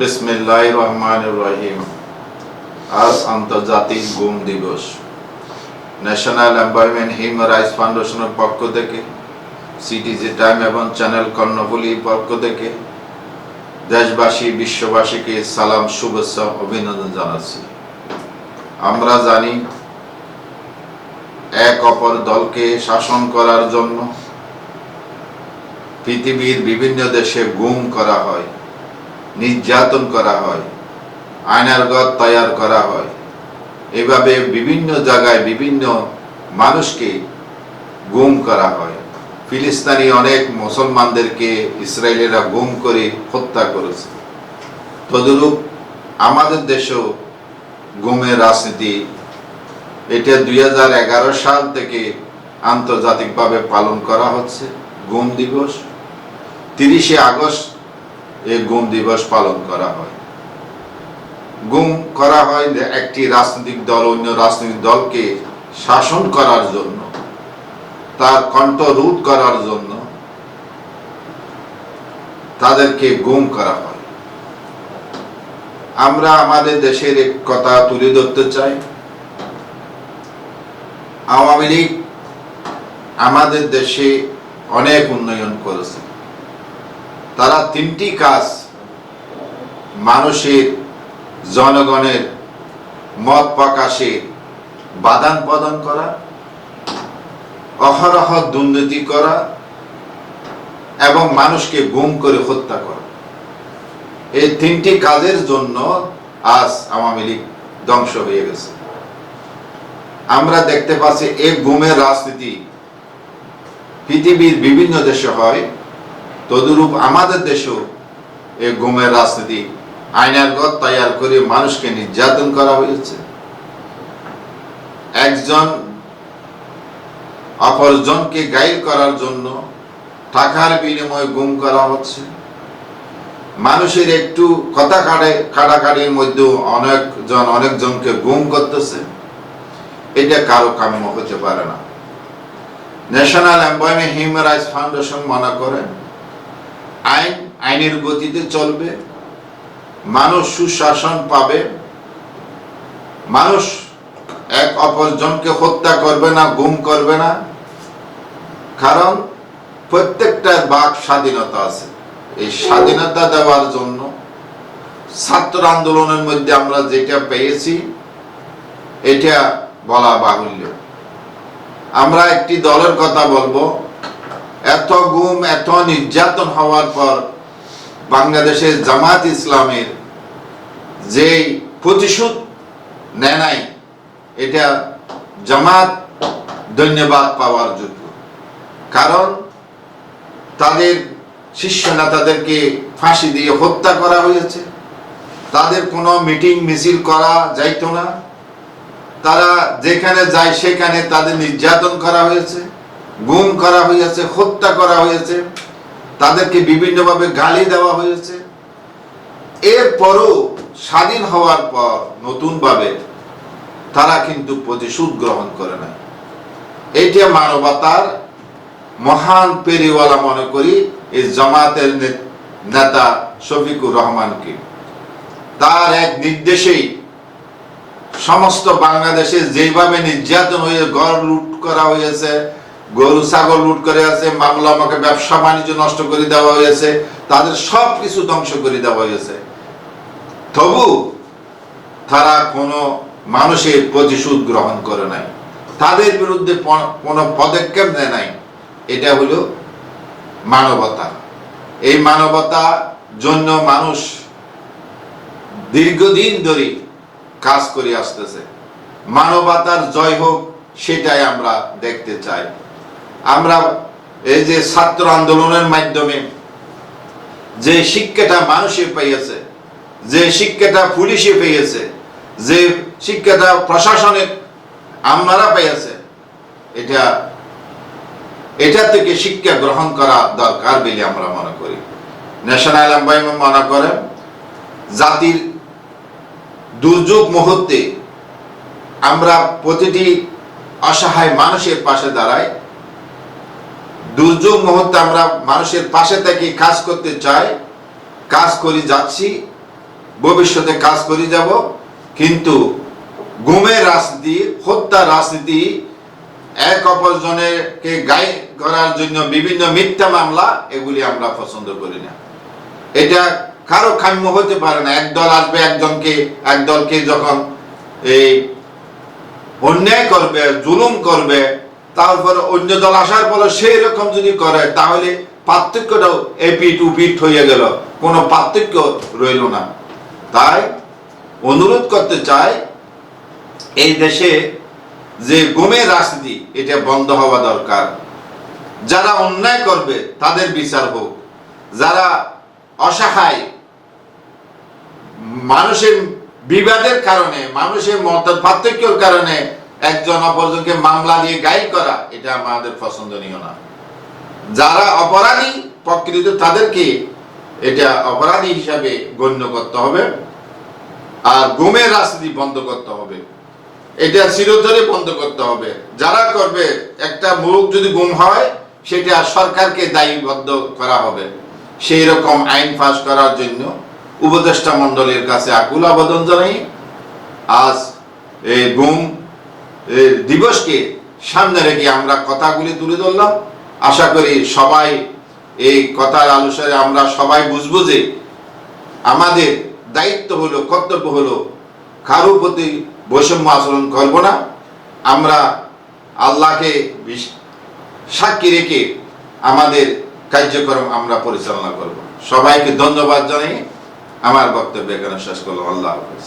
বিসমিল্লাহ রহমান রহিম। আজ আন্তর্জাতিক গুম দিবস। ন্যাশনাল এমপ্লয়মেন্ট হিউম্যান রাইটস ফাউন্ডেশনের পক্ষ থেকে সিটিজি টাইম এবং চ্যানেল কর্ণফুলির পক্ষ থেকে দেশবাসী, বিশ্ববাসীকে সালাম, শুভেচ্ছা, অভিনন্দন জানাচ্ছি। আমরা জানি এক অপর দলকে শাসন করার জন্য পৃথিবীর বিভিন্ন দেশে গুম করা হয়। নির্যাতন করা হয় আয়নারগত তৈয়ার করা হয়। এভাবে বিভিন্ন জায়গায় বিভিন্ন মানুষকে গুম করা হয়। ফিলিস্তানি অনেক মুসলমানদেরকে ইসরায়েলেরা গুম করে হত্যা করেছে। তদরূপ আমাদের দেশেও গুমের রাজনীতি এটা দুই হাজার এগারো সাল থেকে আন্তর্জাতিকভাবে পালন করা হচ্ছে, গুম দিবস। তিরিশে আগস্ট এই গুম দিবস পালন করা হয়। গুম করা হয় একটি রাজনৈতিক দল অন্য রাজনৈতিক দলকে শাসন করার জন্য, তার কণ্ঠ রোধ করার জন্য তাদেরকে গুম করা হয়। আমরা আমাদের দেশের এক কথা তুলে ধরতে চাই। আওয়ামী লীগ আমাদের দেশে অনেক উন্নয়ন করেছে। তারা তিনটি কাজ মানুষের, জনগণের মত প্রকাশে বাদান প্রদান করা, অহরহ দুর্নীতি করা এবং মানুষকে গুম করে হত্যা করা। এই তিনটি কাজের জন্য আজ আওয়ামী লীগ ধ্বংস হয়ে গেছে। আমরা দেখতে পাচ্ছি এই গুমের রাজনীতি পৃথিবীর বিভিন্ন দেশে হয়। তদুরূপ আমাদের দেশেও এই গুমের রাজনীতি আইনার গত তৈয়ার করে মানুষকে নির্যাতন করা হয়েছে। একজন অপরজনকে গাইল করার জন্য টাকার বিনিময়ে গুম করা হচ্ছে। মানুষের একটু কথা কাটে, কাটাকাটির মধ্যেও অনেকজন, অনেকজনকে গুম করতেছে। এটা কারও কাম্য হতে পারে না। National employment human rights foundation মনে করেন আইন, আইনের গতিতে চলবে, মানুষ সুশাসন পাবে, মানুষ এক অপরজনকে হত্যা করবে না, গুম করবে না, কারণ প্রত্যেকটা বাক স্বাধীনতা আছে। এই স্বাধীনতা দেওয়ার জন্য ছাত্র আন্দোলনের মধ্যে আমরা যেটা পেয়েছি, এটা বলা বাহুল্য। আমরা একটি দলের কথা বলব এত গুম, এত নির্যাতন হওয়ার পর বাংলাদেশের জামাত ইসলামের যে প্রতিশোধ নেয় নাই, এটা জামাত ধন্যবাদ পাওয়ার যোগ্য। কারণ তাদের শিষ্য নেতাদেরকে ফাঁসি দিয়ে হত্যা করা হয়েছে। তাদের কোনো মিটিং মিছিল করা যাইতো না। তারা যেখানে যায় সেখানে তাদের নির্যাতন করা হয়েছে। গুম করা হয়েছে, হত্যা করা হয়েছে, তাদেরকে বিভিন্নভাবে গালি দেওয়া হয়েছে। এরপরও স্বাধীন হওয়ার পর নতুনভাবে তারা কিন্তু প্রতিশোধ গ্রহণ করে না এইটা মানবতার মহান পেরিওয়ালা মনে করি এই জামাতের নেতা শফিকুর রহমানকে। তার এক নির্দেশেই সমস্ত বাংলাদেশে যেভাবে নির্যাতন হয়ে ঘর লুট করা হয়েছে গরু, ছাগল লুট করে আছে মামলা আমাকে ব্যবসা বাণিজ্য নষ্ট করে দেওয়া হয়েছে, তাদের সব কিছু ধ্বংস করে দেওয়া হয়েছে। তবু তারা কোনো মানুষের প্রতিশোধ গ্রহণ করে নাই। তাদের বিরুদ্ধে কোনো পদক্ষেপ নেয় নাই। এটা হলো মানবতা। এই মানবতা জন্য মানুষ দীর্ঘদিন ধরে কাজ করে আসতেছে। মানবতার জয় হোক, সেটাই আমরা দেখতে চাই। আমরা এই যে ছাত্র আন্দোলনের মাধ্যমে যে শিক্ষাটা মানুষে পেয়েছে, যে শিক্ষাটা পুলিশে পেয়েছে, যে শিক্ষাটা প্রশাসনে আমরা পেয়েছে, এটা এটা থেকে শিক্ষা গ্রহণ করা দরকার বলে আমরা মনে করি। ন্যাশনাল এমপ্লয়মেন্ট মনে করে, জাতির দুর্যোগ মুহূর্তে আমরা প্রতিটি অসহায় মানুষের পাশে দাঁড়াই দুর্যোগ মুহূর্তে আমরা মানুষের পাশে থেকে কাজ করতে চাই, কাজ করে যাচ্ছি, ভবিষ্যতে কাজ করে যাব, কিন্তু গুমের রাজনীতি, হত্যা রাজনীতি, এক অপরজনেরকে গায়ে করার জন্য বিভিন্ন মিথ্যা মামলা, এগুলি আমরা পছন্দ করি না। এটা কারও কাম্য হতে পারে না। একদল আসবে একজনকে, একদলকে যখন এই অন্যায় করবে, জুলুম করবে তারপর অন্য দল আসার পরে সেই রকম যদি করে, তাহলে পার্থক্যটাও এপিট উপিট হয়ে গেল। কোনো পার্থক্য রইল না। তাই অনুরোধ করতে চাই, এই দেশে যে গুমের রাজনীতি, এটা বন্ধ হওয়া দরকার। যারা অন্যায় করবে, তাদের বিচার হোক। যারা অসহায়, মানুষের বিবাদের কারণে, মানুষের মত পার্থক্যের কারণে একজন অপরজনকে মামলা দিয়ে গাইড করা, এটা আমাদের পছন্দনীয় না। যারা অপরাধী, প্রকৃত তাদেরকে এটা অপরাধী হিসাবে গণ্য করতে হবে, আর গুমের রাজনীতি বন্ধ করতে হবে। এটা চিরতরে বন্ধ করতে হবে। যারা করবে, একটা মুখ যদি গুম হয়, সেটা সরকারকে দায়ীবদ্ধ করা হবে। সেই রকম আইন পাস করার জন্য উপদেষ্টা মণ্ডলের কাছে আকুল আবেদন জানাই। আজ এই গুম দিবসকে সামনে রেখে আমরা কথাগুলি তুলে ধরলাম। আশা করি সবাই এই কথার আলোচনায় আমরা সবাই বুঝব যে আমাদের দায়িত্ব হলো, কর্তব্য হলো কারও প্রতি বৈষম্য আচরণ করব না। আমরা আল্লাহকে সাক্ষী রেখে আমাদের কার্যক্রম আমরা পরিচালনা করব। সবাইকে ধন্যবাদ জানাই আমার বক্তব্য এখানে শেষ করলাম। আল্লাহ হাফেজ।